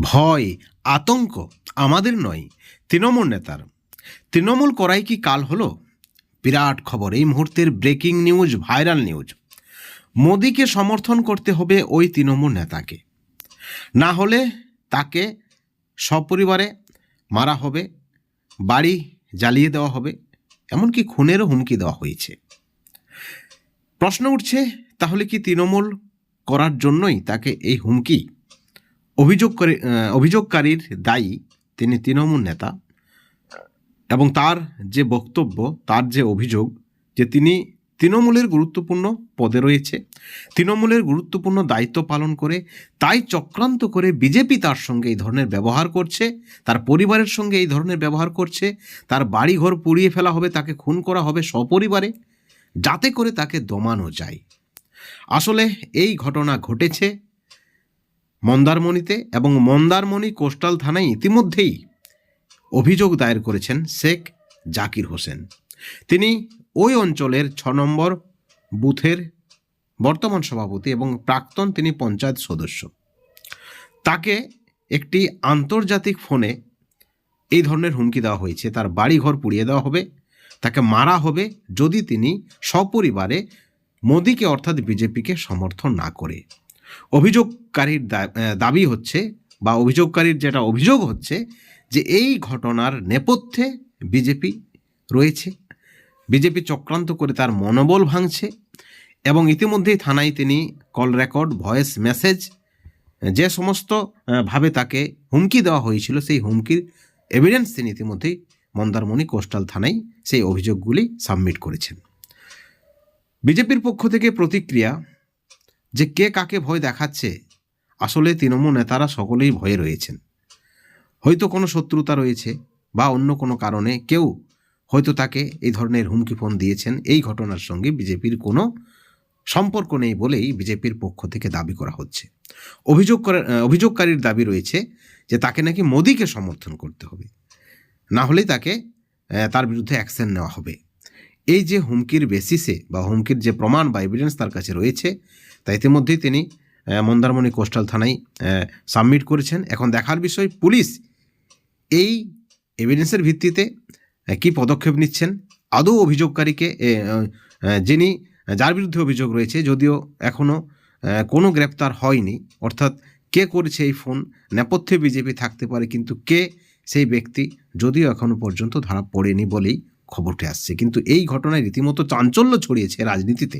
ভয়, আতঙ্ক আমাদের নয়, তৃণমূল নেতার। তৃণমূল করাই কি কাল হলো? বিরাট খবর, এই মুহূর্তের ব্রেকিং নিউজ, ভাইরাল নিউজ। মোদিকে সমর্থন করতে হবে ওই তৃণমূল নেতাকে। না হলে তাকে সপরিবারে মারা হবে, বাড়ি জ্বালিয়ে দেওয়া হবে, এমনকি খুনেরও হুমকি দেওয়া হয়েছে। প্রশ্ন উঠছে, তাহলে কি তৃণমূল করার জন্যই তাকে এই হুমকি অভিযোগ করে অভিযোগকারীর দায়ী তিনি তৃণমূল নেতা এবং তার যে বক্তব্য, তার যে অভিযোগ যে তিনি তৃণমূলের গুরুত্বপূর্ণ পদে রয়েছে, তৃণমূলের গুরুত্বপূর্ণ দায়িত্ব পালন করে, তাই চক্রান্ত করে বিজেপি তার সঙ্গে এই ধরনের ব্যবহার করছে, তার পরিবারের সঙ্গে এই ধরনের ব্যবহার করছে, তার বাড়িঘর পুড়িয়ে ফেলা হবে, তাকে খুন করা হবে সপরিবারে, যাতে করে তাকে দমানো যায়। আসলে এই ঘটনা ঘটেছে মন্দারমণিতে এবং মন্দারমণি কোস্টাল থানায় ইতিমধ্যেই অভিযোগ দায়ের করেছেন শেখ জাকির হোসেন। তিনি ওই অঞ্চলের ছ নম্বর বুথের বর্তমান সভাপতি এবং প্রাক্তন তিনি পঞ্চায়েত সদস্য। তাকে একটি আন্তর্জাতিক ফোনে এই ধরনের হুমকি দেওয়া হয়েছে, তার বাড়িঘর পুড়িয়ে দেওয়া হবে, তাকে মারা হবে যদি তিনি সপরিবারে মোদীকে অর্থাৎ বিজেপিকে সমর্থন না করে। অভিযোগকারীর দাবি হচ্ছে বা অভিযোগকারীর যেটা অভিযোগ হচ্ছে যে এই ঘটনার নেপথ্যে বিজেপি রয়েছে। বিজেপি চক্রান্ত করে তার মনোবল ভাঙছে এবং ইতিমধ্যেই থানায় তিনি কল রেকর্ড, ভয়েস মেসেজ, যে সমস্ত ভাবে তাকে হুমকি দেওয়া হয়েছিল সেই হুমকির এভিডেন্স তিনি ইতিমধ্যেই মন্দারমণি কোস্টাল থানায় সেই অভিযোগগুলি সাবমিট করেছেন। বিজেপির পক্ষ থেকে প্রতিক্রিয়া যে কে কাকে ভয় দেখাচ্ছে, আসলে তৃণমূল নেতারা সকলেই ভয়ে রয়েছেন। হয়তো কোনো শত্রুতা রয়েছে বা অন্য কোনো কারণে কেউ হয়তো তাকে এই ধরনের হুমকি ফোন দিয়েছেন, এই ঘটনার সঙ্গে বিজেপির কোনো সম্পর্ক নেই বলেই বিজেপির পক্ষ থেকে দাবি করা হচ্ছে। অভিযোগ করা অভিযোগকারীর দাবি রয়েছে যে তাকে নাকি মোদিকে সমর্থন করতে হবে। না হলেই তাকে তার বিরুদ্ধে অ্যাকশন নেওয়া হবে। এই যে হুমকির বেসিসে বা হুমকির যে প্রমাণ বা এভিডেন্স তার কাছে রয়েছে তা ইতিমধ্যেই তিনি মন্দারমণি কোস্টাল থানায় সাবমিট করেছেন। এখন দেখার বিষয়, পুলিশ এই এভিডেন্সের ভিত্তিতে কি পদক্ষেপ নিচ্ছেন? আদৌ অভিযোগকারীকে যিনি, যার বিরুদ্ধে অভিযোগ রয়েছে, যদিও এখনও কোনো গ্রেপ্তার হয়নি, অর্থাৎ কে করেছে এই ফোন, নেপথ্যে বিজেপি থাকতে পারে, কিন্তু কে সেই ব্যক্তি, যদিও এখনও পর্যন্ত ধরা পড়েনি বলেই খবরটি আসছে। কিন্তু এই ঘটনায় রীতিমতো চাঞ্চল্য ছড়িয়েছে রাজনীতিতে,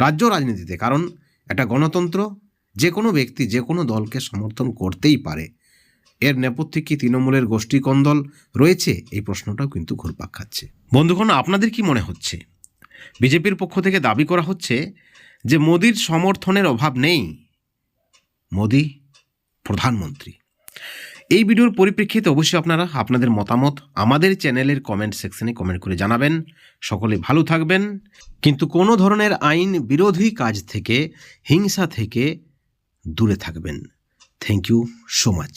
রাজ্য রাজনীতিতে। কারণ একটা গণতন্ত্র যে কোনো ব্যক্তি যে কোনো দলকে সমর্থন করতেই পারে। এর নেপথ্যে কি তৃণমূলের গোষ্ঠী কন্দল রয়েছে? এই প্রশ্নটাও কিন্তু ঘুরপাক খাচ্ছে। বন্ধুগণ, আপনাদের কি মনে হচ্ছে? বিজেপির পক্ষ থেকে দাবি করা হচ্ছে যে মোদির সমর্থনের অভাব নেই। মোদি প্রধানমন্ত্রী। এই ভিডিওর পরিপ্রেক্ষিতে অবশ্যই আপনারা আপনাদের মতামত আমাদের চ্যানেলের কমেন্ট সেকশনে কমেন্ট করে জানাবেন। সকলে ভালো থাকবেন। কিন্তু কোনো ধরনের আইন বিরোধী কাজ থেকে, হিংসা থেকে দূরে থাকবেন। Thank you so much